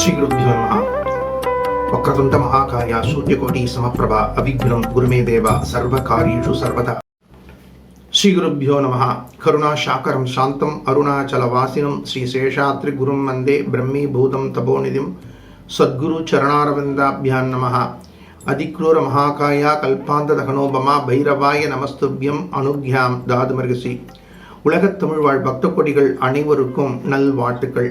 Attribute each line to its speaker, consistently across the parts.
Speaker 1: श्रीगुरुभ्यो वक्रतुण्ड महाकाय सूर्यकोटि समप्रभा अभिघ्नं गुरुमे देव सर्वकार्येषु सर्वदा श्रीगुरुभ्यो नमः करुणाशाकरं शान्तम् अरुणाचलवासिनं श्रीशेषात्रिगुरुं वन्दे ब्रह्मीभूतं तपोनिधिं सद्गुरुचरणारविन्दाभ्यां नमः अधिक्रूरमहाकाय कल्पान्तदहनोपमा भैरवाय நமஸ்துபியம் அனுக்யாம் தாதுமர்கசி உலகத் தமிழ் வாழ் பக்த கொடிகள் அனைவருக்கும் நல்வாழ்த்துக்கள்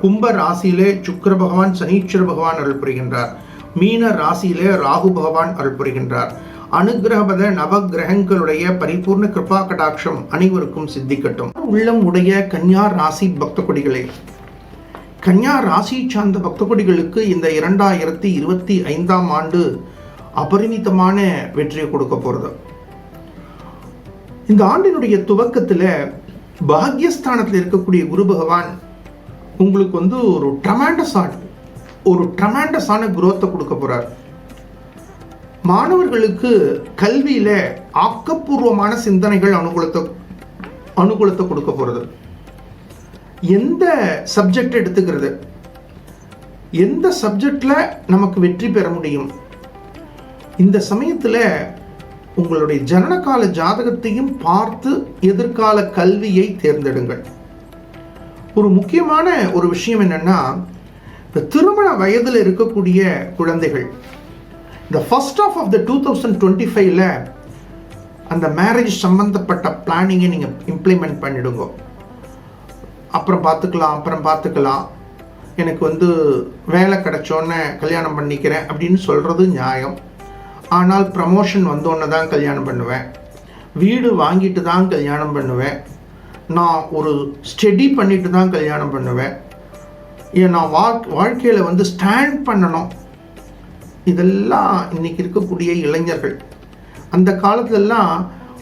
Speaker 1: கும்ப ராசியிலே சுக்கர பகவான் சனீஸ்வர பகவான் அருள் புரிகின்றார். மீன ராசியிலே ராகு பகவான் அருள் புரிகின்றார். அனுகிரகபத நவகிரகங்களுடைய பரிபூர்ண கிருபா கடாட்சம் அனைவருக்கும் சித்திக்கட்டும். உள்ளம் உடைய கன்யா ராசி பக்த கொடிகளே கன்யா ராசி சார்ந்த பக்த கொடிகளுக்கு இந்த இரண்டாயிரத்தி இருபத்தி ஐந்தாம் ஆண்டு அபரிமிதமான வெற்றியை கொடுக்க போகிறது இந்த ஆண்டினுடைய துவக்கத்தில் பாக்யஸ்தானத்தில் இருக்கக்கூடிய குரு பகவான் உங்களுக்கு வந்து ஒரு ட்ரமாண்டஸான ஒரு ட்ரமாண்டஸான குரோத்தை கொடுக்க போகிறார் மாணவர்களுக்கு கல்வியில் ஆக்கப்பூர்வமான சிந்தனைகள் அனுகூலத்தை அனுகூலத்தை கொடுக்க போகிறது எந்த சப்ஜெக்ட் எடுத்துக்கிறது? எந்த சப்ஜெக்டில் நமக்கு வெற்றி பெற முடியும்? இந்த சமயத்தில் உங்களுடைய ஜனனகால ஜாதகத்தையும் பார்த்து எதிர்கால கல்வியை தேர்ந்தெடுங்கள். ஒரு முக்கியமான ஒரு விஷயம் என்னென்னா இந்த திருமண வயதில் இருக்கக்கூடிய குழந்தைகள் இந்த first half of the two thousand twenty ஃபைவ்ல அந்த மேரேஜ் சம்மந்தப்பட்ட பிளானிங்கை நீங்கள் இம்ப்ளிமெண்ட் பண்ணிடுங்க. அப்புறம் பார்த்துக்கலாம் அப்புறம் பார்த்துக்கலாம். எனக்கு வந்து வேலை கிடச்சோன்னே கல்யாணம் பண்ணிக்கிறேன் அப்படின்னு சொல்கிறது நியாயம். ஆனால் ப்ரமோஷன் வந்தோன்னே தான் கல்யாணம் பண்ணுவேன். வீடு வாங்கிட்டு தான் கல்யாணம் பண்ணுவேன். நான் ஒரு ஸ்டெடி பண்ணிட்டு தான் கல்யாணம் பண்ணுவேன். ஏன் நான் வா வாழ்க்கையில் வந்து ஸ்டாண்ட் பண்ணணும். இதெல்லாம் இன்னைக்கு இருக்கக்கூடிய இளைஞர்கள். அந்த காலத்துலலாம்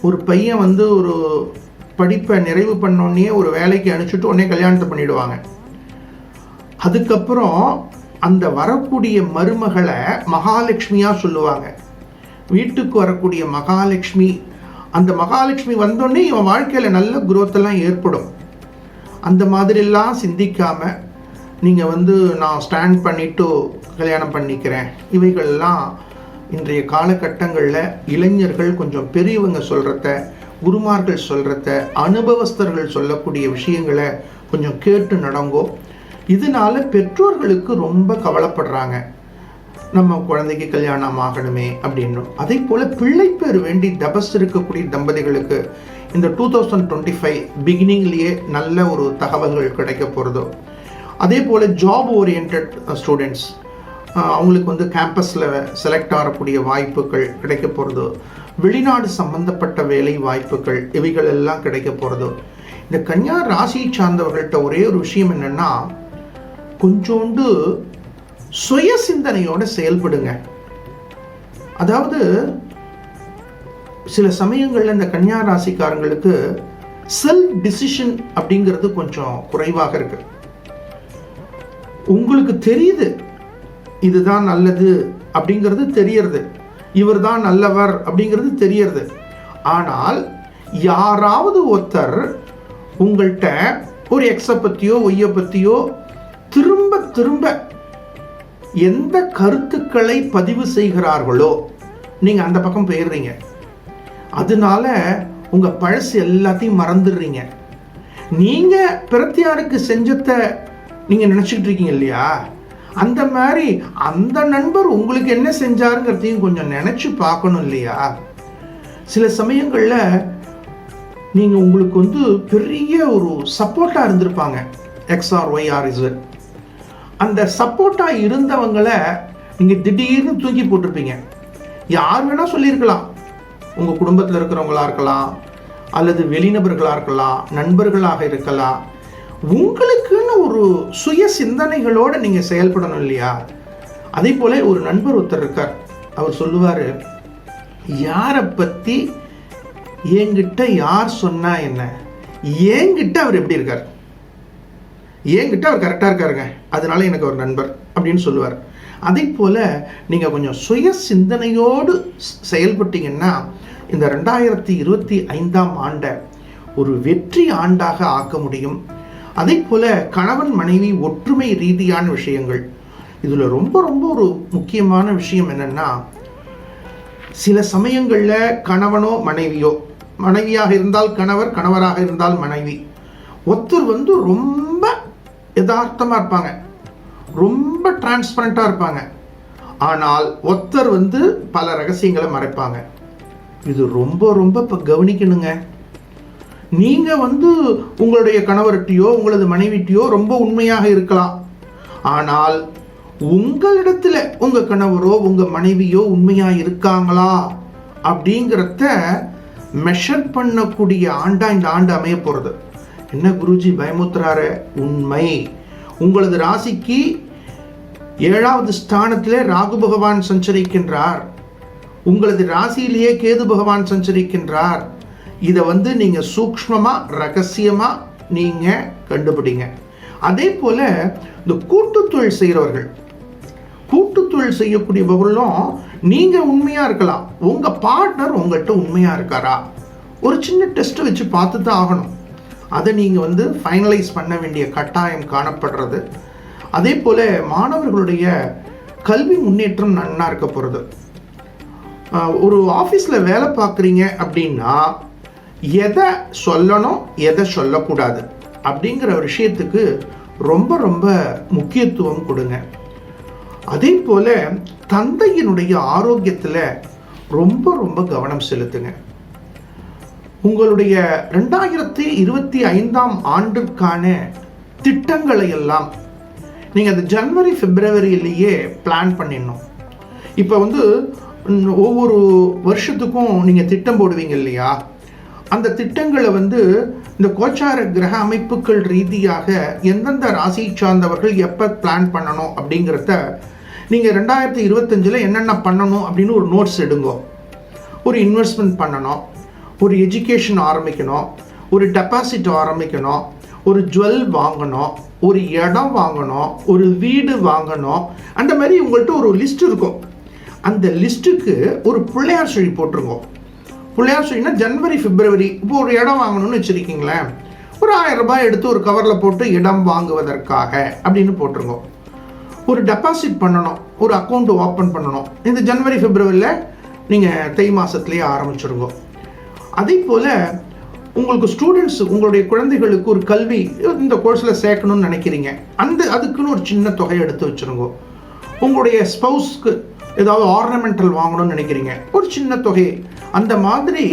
Speaker 1: ஒரு பையன் வந்து ஒரு படிப்பை நிறைவு பண்ணோடனே ஒரு வேலைக்கு அனுப்பிச்சுட்டு உடனே கல்யாணத்தை பண்ணிவிடுவாங்க அதுக்கப்புறம் அந்த வரக்கூடிய மருமகளை மகாலட்சுமியாக சொல்லுவாங்க. வீட்டுக்கு வரக்கூடிய மகாலட்சுமி அந்த மகாலட்சுமி வந்தோடனே இவன் வாழ்க்கையில் நல்ல குரோத்தெல்லாம் எல்லாம் ஏற்படும். அந்த மாதிரிலாம் சிந்திக்காம நீங்கள் வந்து நான் ஸ்டாண்ட் பண்ணிட்டு கல்யாணம் பண்ணிக்கிறேன். இவைகள்லாம் இன்றைய காலகட்டங்களில் இளைஞர்கள் கொஞ்சம் பெரியவங்க சொல்கிறத குருமார்கள் சொல்கிறத அனுபவஸ்தர்கள் சொல்லக்கூடிய விஷயங்களை கொஞ்சம் கேட்டு நடங்கோ. இதனால பெற்றோர்களுக்கு ரொம்ப கவலைப்படுறாங்க. நம்ம குழந்தைக்கு கல்யாணம் ஆகணுமே அப்படின்றோம் அதே போல் பிள்ளை பேர் வேண்டி தபஸ் இருக்கக்கூடிய தம்பதிகளுக்கு இந்த டூ தௌசண்ட் டுவெண்ட்டி ஃபைவ் பிகினிங்லேயே நல்ல ஒரு தகவல்கள் கிடைக்க போகிறதோ அதே போல் ஜாப் ஓரியன்ட் ஸ்டூடெண்ட்ஸ் அவங்களுக்கு வந்து கேம்பஸில் செலக்ட் ஆகக்கூடிய வாய்ப்புகள் கிடைக்க போகிறதோ வெளிநாடு சம்பந்தப்பட்ட வேலை வாய்ப்புகள் இவைகள் எல்லாம் கிடைக்க போகிறதோ இந்த கன்னியா ராசியை சார்ந்தவர்கள்ட்ட ஒரே ஒரு விஷயம் என்னென்னா கொஞ்சோண்டு சுய சிந்தனையோட செயல்படுங்க. அதாவது சில சமயங்களில் இந்த கன்னியா ராசிக்காரங்களுக்கு செல்ஃப் டிசிஷன் அப்படிங்கிறது கொஞ்சம் குறைவாக இருக்கு. உங்களுக்கு தெரியுது இதுதான் நல்லது அப்படிங்கிறது தெரியறது. இவர் தான் நல்லவர் அப்படிங்கிறது தெரியறது. ஆனால் யாராவது ஒருத்தர் உங்கள்கிட்ட ஒரு எக்ஸை பற்றியோ ஒய்யை பற்றியோ திரும்ப திரும்ப எந்த கருத்துக்களை பதிவு செய்கிறார்களோ நீங்கள் அந்த பக்கம் போயிடுறீங்க. அதனால உங்கள் பழசு எல்லாத்தையும் மறந்துடுறீங்க. நீங்கள் பிரத்தியாருக்கு செஞ்சத்தை நீங்கள் நினச்சிக்கிட்டு இருக்கீங்க இல்லையா? அந்த மாதிரி அந்த நண்பர் உங்களுக்கு என்ன செஞ்சாருங்கிறதையும் கொஞ்சம் நினச்சி பார்க்கணும் இல்லையா? சில சமயங்களில் நீங்கள் உங்களுக்கு வந்து பெரிய ஒரு சப்போர்ட்டாக இருந்திருப்பாங்க. எக்ஸ்ஆர் ஒய்ஆர் இசட் அந்த சப்போர்ட்டாக இருந்தவங்களை நீங்கள் திடீர்னு தூக்கி போட்டிருப்பீங்க. யார் வேணால் சொல்லியிருக்கலாம். உங்கள் குடும்பத்தில் இருக்கிறவங்களாக இருக்கலாம் அல்லது வெளிநபர்களாக இருக்கலாம் நண்பர்களாக இருக்கலாம். உங்களுக்குன்னு ஒரு சுய சிந்தனைகளோடு நீங்கள் செயல்படணும் இல்லையா? அதே போல் ஒரு நண்பர் ஒருத்தர் இருக்கார். அவர் சொல்லுவார் யாரை பற்றி என்கிட்ட யார் சொன்னா என்ன? என்கிட்ட அவர் எப்படி இருக்கார்? என்கிட்ட அவர் கரெக்டாக இருக்காருங்க. அதனால எனக்கு ஒரு நண்பர் அப்படின்னு சொல்லுவார். அதே போல் நீங்கள் கொஞ்சம் சுய சிந்தனையோடு செயல்பட்டீங்கன்னா இந்த ரெண்டாயிரத்தி இருபத்தி ஐந்தாம் ஆண்டை ஒரு வெற்றி ஆண்டாக ஆக்க முடியும். அதே போல் கணவன் மனைவி ஒற்றுமை ரீதியான விஷயங்கள். இதில் ரொம்ப ரொம்ப ஒரு முக்கியமான விஷயம் என்னென்னா சில சமயங்களில் கணவனோ மனைவியோ மனைவியாக இருந்தால் கணவர் கணவராக இருந்தால் மனைவி ஒருத்தர் வந்து ரொம்ப யதார்த்தமாக இருப்பாங்க. ரொம்ப டிரான்ஸ்பரண்ட்டாக இருப்பாங்க. ஆனால் ஒருத்தர் வந்து பல ரகசியங்களை மறைப்பாங்க. இது ரொம்ப ரொம்ப இப்போ கவனிக்கணுங்க. நீங்கள் வந்து உங்களுடைய கணவர்கிட்டையோ உங்களது மனைவிட்டையோ ரொம்ப உண்மையாக இருக்கலாம். ஆனால் உங்களிடத்தில் உங்கள் கணவரோ உங்கள் மனைவியோ உண்மையாக இருக்காங்களா? அப்படிங்கிறத மெஷர் பண்ணக்கூடிய ஆண்டா இந்த ஆண்டு அமைய போகிறது என்ன குருஜி பயமுத்துறாரு? உண்மை. உங்களது ராசிக்கு ஏழாவது ஸ்தானத்திலே ராகு பகவான் சஞ்சரிக்கின்றார். உங்களது ராசியிலேயே கேது பகவான் சஞ்சரிக்கின்றார். இதை வந்து நீங்க சூக்ஷ்மமா ரகசியமா நீங்க கண்டுபிடிங்க. அதே போல இந்த கூட்டுத்தொழில் செய்கிறவர்கள் கூட்டுத்தொழில் செய்யக்கூடியவர்களும் நீங்க உண்மையா இருக்கலாம். உங்க பார்ட்னர் உங்கள்கிட்ட உண்மையா இருக்காரா? ஒரு சின்ன டெஸ்ட் வச்சு பார்த்து தான் ஆகணும். அதை நீங்கள் வந்து ஃபைனலைஸ் பண்ண வேண்டிய கட்டாயம் காணப்படுறது. அதே போல் மாணவர்களுடைய கல்வி முன்னேற்றம் நன்னா இருக்க போகிறது ஒரு ஆஃபீஸில் வேலை பார்க்குறீங்க அப்படின்னா எதை சொல்லணும் எதை சொல்லக்கூடாது அப்படிங்கிற விஷயத்துக்கு ரொம்ப ரொம்ப முக்கியத்துவம் கொடுங்க. அதே போல் தந்தையினுடைய ஆரோக்கியத்தில் ரொம்ப ரொம்ப கவனம் செலுத்துங்க. உங்களுடைய ரெண்டாயிரத்தி இருபத்தி ஐந்தாம் ஆண்டுக்கான திட்டங்களை எல்லாம் நீங்கள் அந்த ஜனவரி பிப்ரவரியிலேயே பிளான் பண்ணிடணும். இப்போ வந்து ஒவ்வொரு வருஷத்துக்கும் நீங்கள் திட்டம் போடுவீங்க இல்லையா? அந்த திட்டங்களை வந்து இந்த கோச்சார கிரக அமைப்புகள் ரீதியாக எந்தெந்த ராசியை சார்ந்தவர்கள் எப்போ பிளான் பண்ணணும் அப்படிங்கிறத நீங்கள் ரெண்டாயிரத்தி இருபத்தஞ்சில் என்னென்ன பண்ணணும் அப்படின்னு ஒரு நோட்ஸ் எடுங்கோ. ஒரு இன்வெஸ்ட்மெண்ட் பண்ணணும். ஒரு எஜுகேஷன் ஆரம்பிக்கணும் ஒரு டெபாசிட் ஆரம்பிக்கணும் ஒரு ஜுவல் வாங்கணும் ஒரு இடம் வாங்கணும் ஒரு வீடு வாங்கணும் அந்த மாதிரி உங்கள்கிட்ட ஒரு லிஸ்ட் இருக்கும். அந்த லிஸ்ட்டுக்கு ஒரு பிள்ளையார் செழி போட்டிருக்கோம். பிள்ளையார் செழினா ஜனவரி பிப்ரவரி இப்போ ஒரு இடம் வாங்கணும்னு வச்சுருக்கீங்களேன். ஒரு ஆயிரம் ரூபாய் எடுத்து ஒரு கவரில் போட்டு இடம் வாங்குவதற்காக அப்படின்னு போட்டிருக்கோம். ஒரு டெபாசிட் பண்ணணும் ஒரு அக்கௌண்ட் ஓப்பன் பண்ணணும். இந்த ஜனவரி பிப்ரவரியில் நீங்கள் தை மாதத்துலேயே ஆரம்பிச்சிருக்கோம் அதே போல் உங்களுக்கு ஸ்டூடெண்ட்ஸ் உங்களுடைய குழந்தைகளுக்கு ஒரு கல்வி இந்த கோர்ஸில் சேர்க்கணும்னு நினைக்கிறீங்க. அந்த அதுக்குன்னு ஒரு சின்ன தொகை எடுத்து வச்சுருங்க. உங்களுடைய ஸ்பௌஸ்க்கு ஏதாவது ஆர்னமெண்டல் வாங்கணும்னு நினைக்கிறீங்க. ஒரு சின்ன தொகை அந்த மாதிரி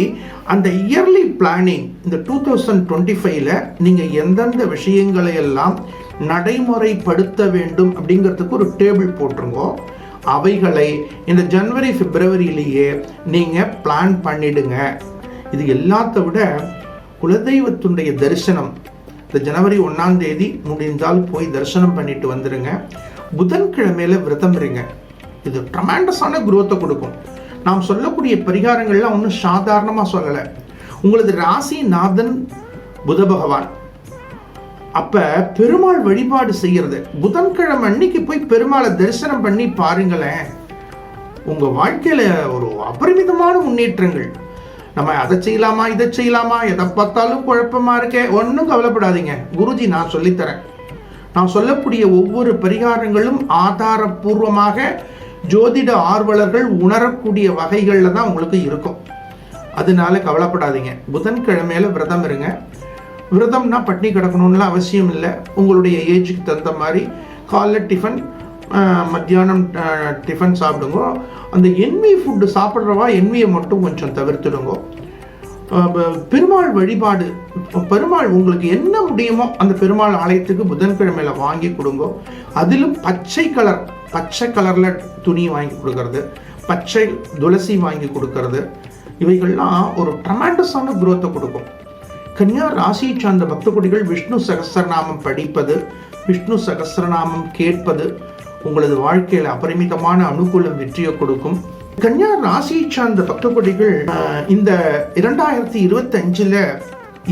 Speaker 1: அந்த இயர்லி பிளானிங் இந்த டூ தௌசண்ட் டுவெண்ட்டி ஃபைவ்ல நீங்கள் எந்தெந்த விஷயங்களை எல்லாம் நடைமுறைப்படுத்த வேண்டும் அப்படிங்கிறதுக்கு ஒரு டேபிள் போட்டுருங்கோ. அவைகளை இந்த ஜனவரி பிப்ரவரியிலேயே நீங்கள் பிளான் பண்ணிடுங்க. இது எல்லாத்த விட குலதெய்வத்துடைய தரிசனம். இந்த ஜனவரி ஒன்றாம் தேதி முடிந்தால் போய் தரிசனம் பண்ணிட்டு வந்துடுங்க புதன்கிழமையில விரதம் இருங்க. இது ட்ரமாண்டஸான குரோத்தை கொடுக்கும். நாம் சொல்லக்கூடிய பரிகாரங்கள்லாம் ஒன்றும் சாதாரணமாக சொல்லலை. உங்களது ராசி நாதன் புத பகவான். அப்ப பெருமாள் வழிபாடு செய்யறது. புதன்கிழமை அன்னைக்கு போய் பெருமாளை தரிசனம் பண்ணி பாருங்களேன். உங்க வாழ்க்கையில ஒரு அபரிமிதமான முன்னேற்றங்கள். நம்ம அதை செய்யலாமா இதை செய்யலாமா? எதை பார்த்தாலும் குழப்பமா இருக்கே. ஒன்றும் கவலைப்படாதீங்க. குருஜி நான் சொல்லித்தரேன். நான் சொல்லக்கூடிய ஒவ்வொரு பரிகாரங்களும் ஆதாரபூர்வமாக ஜோதிட ஆர்வலர்கள் உணரக்கூடிய வகைகளில் தான் உங்களுக்கு இருக்கும். அதனால கவலைப்படாதீங்க. புதன்கிழமையில விரதம் இருங்க. விரதம்னா பட்னி கிடக்கணும்லாம் அவசியம் இல்லை. உங்களுடைய ஏஜுக்கு தகுந்த மாதிரி காலைல டிஃபன் மத்தியானம் டிஃபன் சாப்பிடுங்க. அந்த என்வி ஃபுட்டு சாப்பிட்றவா என்வியை மட்டும் கொஞ்சம் தவிர்த்துடுங்க. ப- பெருமாள் வழிபாடு பெருமாள் உங்களுக்கு என்ன முடியுமோ அந்த பெருமாள் ஆலயத்துக்கு புதன்கிழமையில் வாங்கி கொடுங்க. அதிலும் பச்சை கலர் பச்சை கலரில் துணி வாங்கி கொடுக்கறது பச்சை துளசி வாங்கி கொடுக்கறது இவைகள்லாம் ஒரு ட்ரமாண்டஸான குரோத்தை கொடுக்கும். கன்யா ராசியை சார்ந்த பக்த குடிகள் விஷ்ணு சகஸ்ரநாமம் படிப்பது விஷ்ணு சகசரநாமம் கேட்பது உங்களது வாழ்க்கையில் அபரிமிதமான அனுகூலம் வெற்றியை கொடுக்கும். கன்னியா ராசியை சார்ந்த பக்தகுடிகள் இந்த இரண்டாயிரத்தி இருபத்தி அஞ்சுல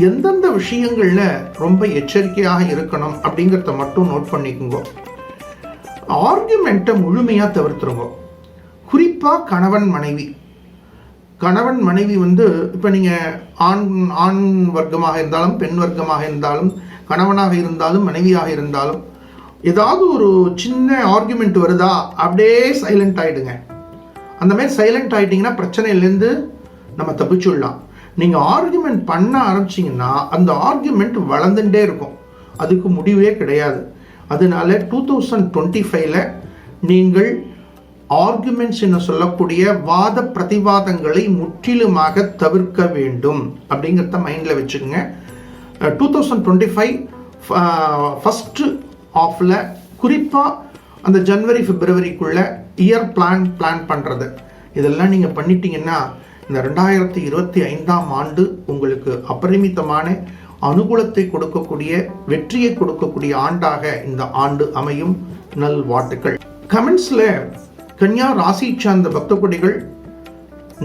Speaker 1: எந்தெந்த விஷயங்கள்ல ரொம்ப எச்சரிக்கையாக இருக்கணும் அப்படிங்கிறத மட்டும் நோட் பண்ணிக்கோங்க. ஆர்குமெண்ட்டை முழுமையா தவிர்த்துருங்க. குறிப்பா கணவன் மனைவி. கணவன் மனைவி வந்து இப்போ நீங்கள் ஆண் ஆண் வர்க்கமாக இருந்தாலும் பெண் வர்க்கமாக இருந்தாலும் கணவனாக இருந்தாலும் மனைவியாக இருந்தாலும் ஏதாவது ஒரு சின்ன ஆர்குமெண்ட் வருதா? அப்படியே சைலண்ட் ஆகிடுங்க அந்த மாதிரி சைலண்ட் ஆகிட்டிங்கன்னா பிரச்சனையிலேருந்து நம்ம தப்பிச்சுடலாம். நீங்கள் ஆர்குமெண்ட் பண்ண ஆரம்பிச்சிங்கன்னா அந்த ஆர்குமெண்ட் வளர்ந்துட்டே இருக்கும். அதுக்கு முடிவே கிடையாது. அதனால டூ தௌசண்ட் டுவெண்ட்டி ஃபைவ்ல நீங்கள் ஆர்குமெண்ட்ஸ் என்று சொல்லக்கூடிய வாத பிரதிவாதங்களை முற்றிலுமாக தவிர்க்க வேண்டும். அப்படிங்கிறத மைண்டில் வச்சுக்கோங்க. Two thousand twenty five first ஆஃபில் குறிப்பாக அந்த ஜனவரி ஃபிப்ரவரிக்குள்ளே இயர் பிளான் பிளான் பண்ணுறது இதெல்லாம் நீங்கள் பண்ணிட்டீங்கன்னா இந்த ரெண்டாயிரத்தி இருபத்தி ஐந்தாம் ஆண்டு உங்களுக்கு அபரிமிதமான அனுகூலத்தை கொடுக்கக்கூடிய வெற்றியை கொடுக்கக்கூடிய ஆண்டாக இந்த ஆண்டு அமையும். நல் வாட்டுகள் கமெண்ட்ஸில் கன்யா ராசி சார்ந்த பக்தகுடிகள்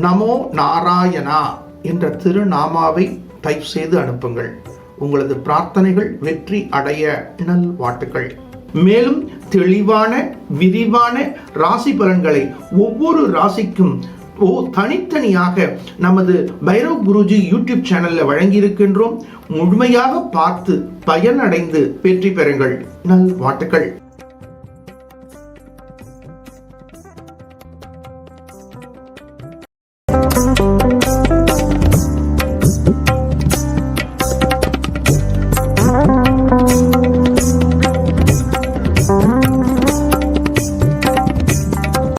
Speaker 1: நமோ நாராயணா என்ற திருநாமாவை டைப் செய்து அனுப்புங்கள். உங்களது பிரார்த்தனைகள் வெற்றி அடைய நல் வாட்டுகள் மேலும் தெளிவான விரிவான ராசி பலன்களை ஒவ்வொரு ராசிக்கும் ஓ தனித்தனியாக நமது பைரவ் குருஜி யூடியூப் சேனல்ல வழங்கியிருக்கின்றோம். முழுமையாக பார்த்து பயனடைந்து வெற்றி பெறுங்கள். நல் வாட்டுகள்